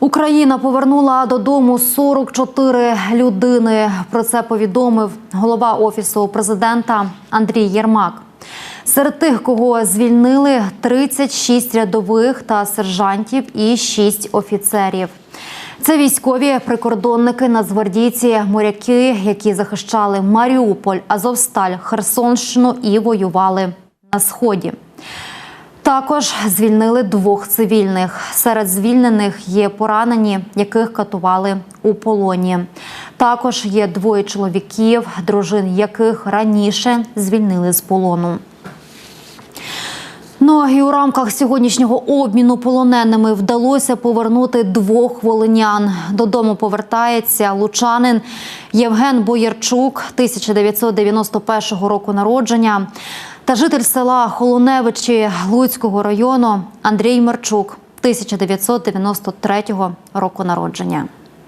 Україна повернула додому 44 людини. Про це повідомив голова офісу президента Андрій Єрмак. Серед тих, кого звільнили 36 рядових та сержантів і 6 офіцерів. Це військові прикордонники, нацгвардійці, моряки, які захищали Маріуполь, Азовсталь, Херсонщину і воювали на сході. Також звільнили двох цивільних. Серед звільнених є поранені, яких катували у полоні. Також є двоє чоловіків, дружин яких раніше звільнили з полону. Ну і у рамках сьогоднішнього обміну полоненими вдалося повернути двох волинян. Додому повертається лучанин Євген Боярчук, 1991 року народження, та житель села Холоневичі Луцького району Андрій Марчук, 1993 року народження.